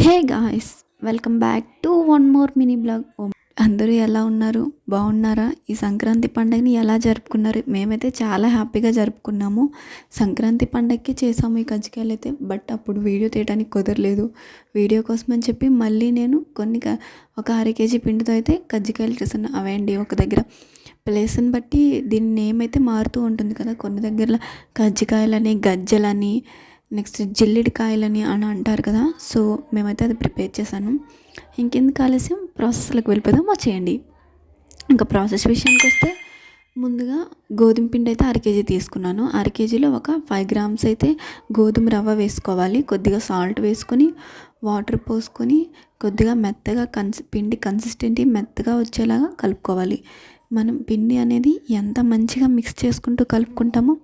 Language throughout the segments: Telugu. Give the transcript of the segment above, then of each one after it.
Hey guys welcome back to one more mini blog. అందరూ ఎలా ఉన్నారు? బాగున్నారా? ఈ సంక్రాంతి పండుగని ఎలా జరుపుకున్నారు? మేమైతే చాలా హ్యాపీగా జరుపుకున్నాము. సంక్రాంతి పండగకి చేసాము ఈ కజ్జికాయలు అయితే బట్ అప్పుడు వీడియో తీయడానికి కుదరలేదు. వీడియో కోసం అని చెప్పి మళ్ళీ నేను కొన్ని క- ఒక అర కేజీ పిండితో అయితే కజ్జికాయలు చేశాను అవేండి ఒక దగ్గర. ప్లేస్ని బట్టి దీని నేమ్ అయితే మారుతూ ఉంటుంది కదా. కొన్ని దగ్గర కజ్జికాయలని గజ్జలని నెక్స్ట్ జిల్లిడికాయలని అని అంటారు కదా సో మేమైతే అది ప్రిపేర్ చేశాను. ఇంకెందుకు ఆలస్యం? ప్రాసెస్లోకి వెళ్ళిపోదాం చేయండి. ఇంకా ప్రాసెస్ విషయానికి వస్తే ముందుగా గోధుమ పిండి అయితే అర కేజీ తీసుకున్నాను. అర కేజీలో ఒక ఫైవ్ గ్రామ్స్ అయితే గోధుమ రవ్వ వేసుకోవాలి. కొద్దిగా సాల్ట్ వేసుకొని వాటర్ పోసుకొని కొద్దిగా మెత్తగా కన్సి పిండి కన్సిస్టెంటీ మెత్తగా వచ్చేలాగా కలుపుకోవాలి. మనం పిండి అనేది ఎంత మంచిగా మిక్స్ చేసుకుంటూ కలుపుకుంటామో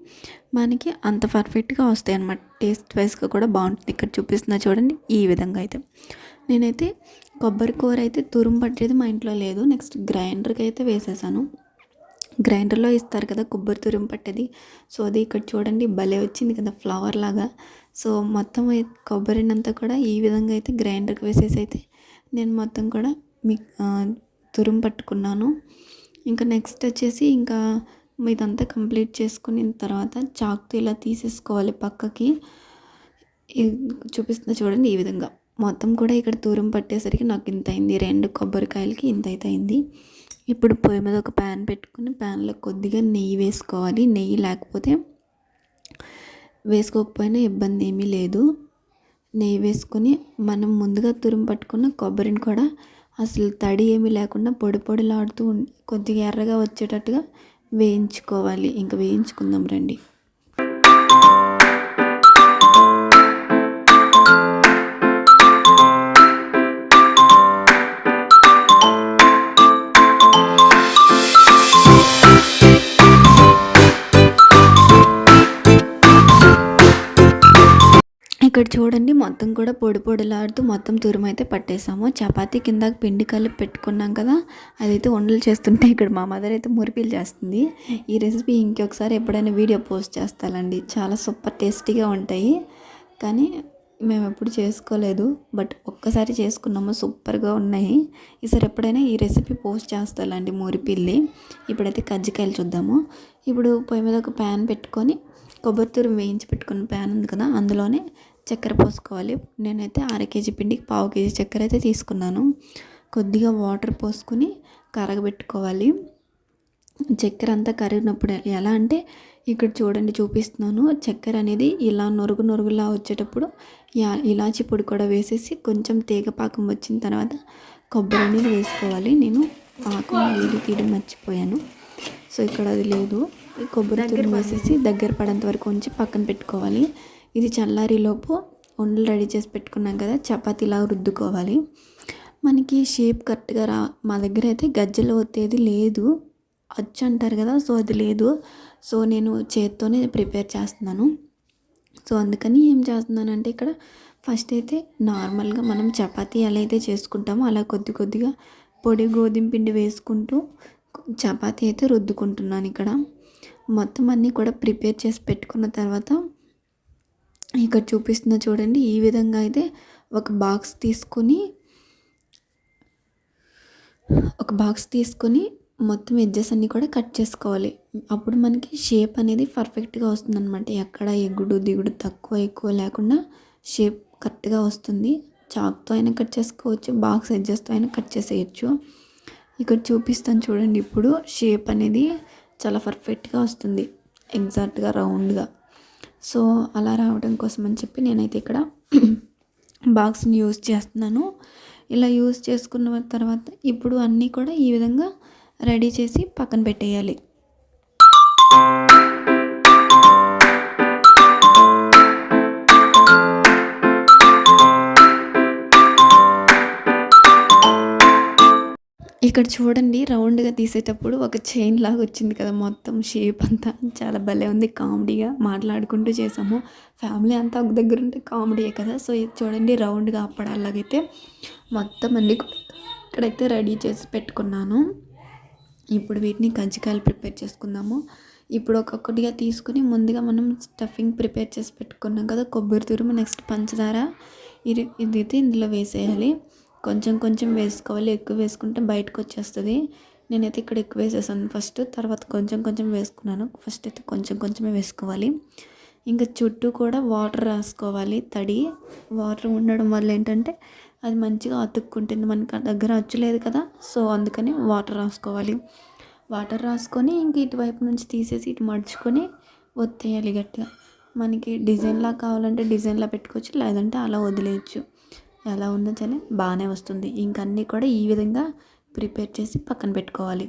మనకి అంత పర్ఫెక్ట్గా వస్తాయి అన్నమాట టేస్ట్ వైజ్గా కూడా బాగుంటుంది. ఇక్కడ చూపిస్తున్నా చూడండి ఈ విధంగా అయితే. నేనైతే కొబ్బరి కూర అయితే తురుము పట్టేది మా ఇంట్లో లేదు. నెక్స్ట్ గ్రైండర్కి అయితే వేసేసాను. గ్రైండర్లో ఇస్తారు కదా కొబ్బరి తురుము పట్టేది. సో అది ఇక్కడ చూడండి భలే వచ్చింది కదా ఫ్లవర్ లాగా. సో మొత్తం కొబ్బరినంతా కూడా ఈ విధంగా అయితే గ్రైండర్కి వేసేసి అయితే నేను మొత్తం కూడా మీ ఆ, తురుము పట్టుకున్నాను. ఇంకా నెక్స్ట్ వచ్చేసి ఇంకా ఇదంతా కంప్లీట్ చేసుకున్న తర్వాత చాక్తో ఇలా తీసేసుకోవాలి పక్కకి. చూపిస్తుంది చూపిస్తున్నా చూడండి ఈ విధంగా. మొత్తం కూడా ఇక్కడ దూరం పట్టేసరికి నాకు ఇంత అయింది. రెండు కొబ్బరికాయలకి ఇంత అయితే అయింది. ఇప్పుడు పొయ్యి మీద ఒక ప్యాన్ పెట్టుకుని ప్యాన్లో కొద్దిగా నెయ్యి వేసుకోవాలి. నెయ్యి లేకపోతే వేసుకోకపోయినా ఇబ్బంది ఏమీ లేదు. నెయ్యి వేసుకొని మనం ముందుగా తురుము పట్టుకున్న కొబ్బరిని కూడా అసలు తడి ఏమీ లేకుండా పొడి పొడిలాడుతూ కొద్దిగా ఎర్రగా వచ్చేటట్టుగా వేయించుకోవాలి. ఇంకా వేయించుకుందాం రండి. ఇక్కడ చూడండి మొత్తం కూడా పొడి పొడిలాడుతూ మొత్తం తురుమైతే పట్టేసాము. చపాతీ కింద పిండి కలిపి పెట్టుకున్నాం కదా అదైతే వండలు చేస్తుంటే ఇక్కడ మా మదర్ అయితే మురిపిలు చేస్తుంది. ఈ రెసిపీ ఇంకొకసారి ఎప్పుడైనా వీడియో పోస్ట్ చేస్తానండి. చాలా సూపర్ టేస్టీగా ఉంటాయి. కానీ మేము ఎప్పుడు చేసుకోలేదు బట్ ఒక్కసారి చేసుకున్నాము సూపర్గా ఉన్నాయి. ఈసారి ఎప్పుడైనా ఈ రెసిపీ పోస్ట్ చేస్తానండి మురిపిల్లి. ఇప్పుడైతే కజ్జికాయలు చూద్దాము. ఇప్పుడు పొయ్యి మీద ఒక ప్యాన్ పెట్టుకొని కొబ్బరి తురుము వేయించి పెట్టుకున్న ప్యాన్ ఉంది కదా అందులోనే చక్కెర పోసుకోవాలి. నేనైతే అర కేజీ పిండికి పావు కేజీ చక్కెర అయితే తీసుకున్నాను. కొద్దిగా వాటర్ పోసుకొని కరగబెట్టుకోవాలి. చక్కెర అంతా కరిగినప్పుడు ఎలా అంటే ఇక్కడ చూడండి చూపిస్తున్నాను. చక్కెర అనేది ఇలా నొరుగు నొరుగులా వచ్చేటప్పుడు ఇలాచి పొడి కూడా వేసేసి కొంచెం తీగ పాకం వచ్చిన తర్వాత కొబ్బరి అనేది వేసుకోవాలి. నేను పాకం నీళ్ళు తీయడం మర్చిపోయాను. సో ఇక్కడ అది లేదు. కొబ్బరి తురుము వేసేసి దగ్గర పడేంత వరకు ఉంచి పక్కన పెట్టుకోవాలి. ఇది చల్లారిలోపు వండలు రెడీ చేసి పెట్టుకున్నాం కదా చపాతీలా రుద్దుకోవాలి. మనకి షేప్ కరెక్ట్గా రా మా దగ్గర అయితే గజ్జలు ఒత్తేది లేదు. అచ్చు అంటారు కదా సో అది లేదు. సో నేను చేత్తోనే ప్రిపేర్ చేస్తున్నాను. సో అందుకని ఏం చేస్తున్నానంటే ఇక్కడ ఫస్ట్ అయితే నార్మల్గా మనం చపాతీ ఎలా అయితే చేసుకుంటామో అలా కొద్ది కొద్దిగా పొడి గోధుమ పిండి వేసుకుంటూ చపాతీ అయితే రుద్దుకుంటున్నాను ఇక్కడ. మొత్తం అన్నీ కూడా ప్రిపేర్ చేసి పెట్టుకున్న తర్వాత ఇక్కడ చూపిస్తున్న చూడండి ఈ విధంగా అయితే ఒక బాక్స్ తీసుకొని ఒక బాక్స్ తీసుకొని మొత్తం ఎడ్జెస్ అన్నీ కూడా కట్ చేసుకోవాలి. అప్పుడు మనకి షేప్ అనేది పర్ఫెక్ట్గా వస్తుంది అనమాట ఎక్కడ ఎగుడు దిగుడు తక్కువ ఎక్కువ లేకుండా షేప్ కరెక్ట్గా వస్తుంది. చాక్తో అయినా కట్ చేసుకోవచ్చు బాక్స్ ఎడ్జెస్తో అయినా కట్ చేసేయచ్చు. ఇక్కడ చూపిస్తాను చూడండి ఇప్పుడు షేప్ అనేది చాలా పర్ఫెక్ట్గా వస్తుంది. ఎగ్జాక్ట్గా రౌండ్గా సో అలా రావడం కోసం అని చెప్పి నేనైతే ఇక్కడ బాక్స్ని యూజ్ చేస్తున్నాను. ఇలా యూజ్ చేసుకున్న తర్వాత ఇప్పుడు అన్నీ కూడా ఈ విధంగా రెడీ చేసి పక్కన పెట్టేయాలి. ఇక్కడ చూడండి రౌండ్గా తీసేటప్పుడు ఒక చైన్ లాగా వచ్చింది కదా మొత్తం షేప్ అంతా. చాలా భలే ఉంది కామెడీగా మాట్లాడుకుంటూ చేసాము. ఫ్యామిలీ అంతా ఒక దగ్గర ఉంటే కామెడీయే కదా. సో ఇది చూడండి రౌండ్గా అప్పడాలాగైతే మొత్తం అన్ని ఇక్కడైతే రెడీ చేసి పెట్టుకున్నాను. ఇప్పుడు వీటిని కజ్జికాయలు ప్రిపేర్ చేసుకుందాము. ఇప్పుడు ఒక్కొక్కటిగా తీసుకుని ముందుగా మనం స్టఫింగ్ ప్రిపేర్ చేసి పెట్టుకున్నాం కదా కొబ్బరి తురుము నెక్స్ట్ పంచదార. ఇది ఇదైతే ఇందులో వేసేయాలి. కొంచెం కొంచెం వేసుకోవాలి ఎక్కువ వేసుకుంటే బయటకు వచ్చేస్తుంది నేనైతే ఇక్కడ ఎక్కువ వేసేసాను ఫస్ట్ తర్వాత కొంచెం కొంచెం వేసుకున్నాను. ఫస్ట్ అయితే కొంచెం కొంచెమే వేసుకోవాలి. ఇంకా చుట్టూ కూడా వాటర్ రాసుకోవాలి తడి. వాటర్ ఉండడం వల్ల ఏంటంటే అది మంచిగా అతుక్కుంటుంది. మనకి దగ్గర అచ్చులేదు కదా సో అందుకని వాటర్ రాసుకోవాలి. వాటర్ రాసుకొని ఇంక ఇటువైపు నుంచి తీసేసి ఇటు మడుచుకొని ఒత్తేయాలి గట్టిగా. మనకి డిజైన్లా కావాలంటే డిజైన్లా పెట్టుకోవచ్చు లేదంటే అలా వదిలేయచ్చు. ఎలా ఉన్నా సరే బాగానే వస్తుంది. ఇంకన్నీ కూడా ఈ విధంగా ప్రిపేర్ చేసి పక్కన పెట్టుకోవాలి.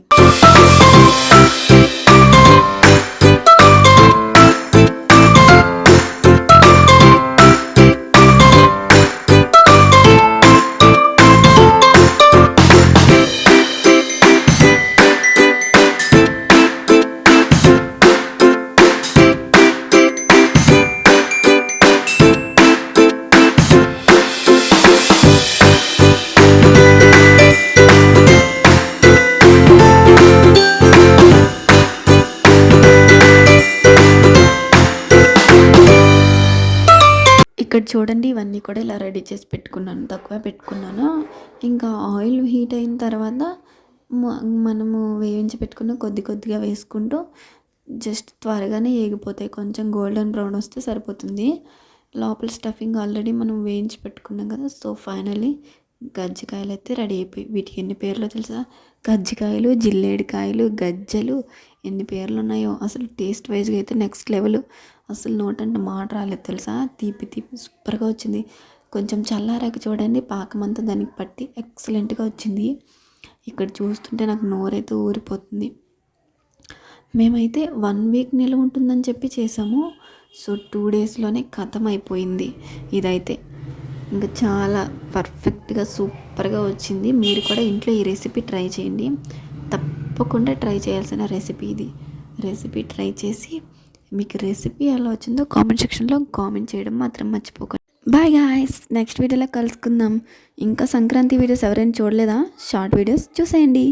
చూడండి ఇవన్నీ కూడా ఇలా రెడీ చేసి పెట్టుకున్నాను తక్కువ పెట్టుకున్నాను. ఇంకా ఆయిల్ హీట్ అయిన తర్వాత మ- మనము వేయించి పెట్టుకున్న కొద్ది కొద్దిగా వేసుకుంటూ జస్ట్ త్వరగానే ఏగిపోతాయి. కొంచెం గోల్డెన్ బ్రౌన్ వస్తే సరిపోతుంది. లోపల స్టఫింగ్ ఆల్రెడీ మనం వేయించి పెట్టుకున్నాం కదా సో ఫైనలీ గజ్జికాయలు అయితే రెడీ అయిపోయి వీటికి ఎన్ని పేర్లు తెలుసా? గజ్జికాయలు జిల్లేడికాయలు గజ్జలు ఎన్ని పేర్లు ఉన్నాయో. అసలు టేస్ట్ వైజ్గా అయితే నెక్స్ట్ లెవెల్. అసలు నోటంటే మాట రాలేదు తెలుసా? తీపి తీపి సూపర్గా వచ్చింది. కొంచెం చల్లారాక చూడండి పాకం అంతా దానికి పట్టి ఎక్సలెంట్గా వచ్చింది. ఇక్కడ చూస్తుంటే నాకు నోరైతే ఊరిపోతుంది. మేమైతే వన్ వీక్ నిల్వ ఉంటుందని చెప్పి చేసాము. సో టూ డేస్లోనే ఖతం అయిపోయింది. ఇదైతే ఇంకా చాలా పర్ఫెక్ట్గా సూపర్గా వచ్చింది. మీరు కూడా ఇంట్లో ఈ రెసిపీ ట్రై చేయండి. తప్పకుండా ట్రై చేయాల్సిన రెసిపీ ఇది. రెసిపీ ట్రై చేసి మీకు రెసిపీ ఎలా వచ్చిందో కామెంట్ సెక్షన్లో కామెంట్ చేయడం మాత్రం మర్చిపోకండి. బాయ్ గాయస్ నెక్స్ట్ వీడియోలో కలుసుకుందాం. ఇంకా సంక్రాంతి వీడియోస్ ఎవరైనా చూడలేదా? షార్ట్ వీడియోస్ చూసేయండి.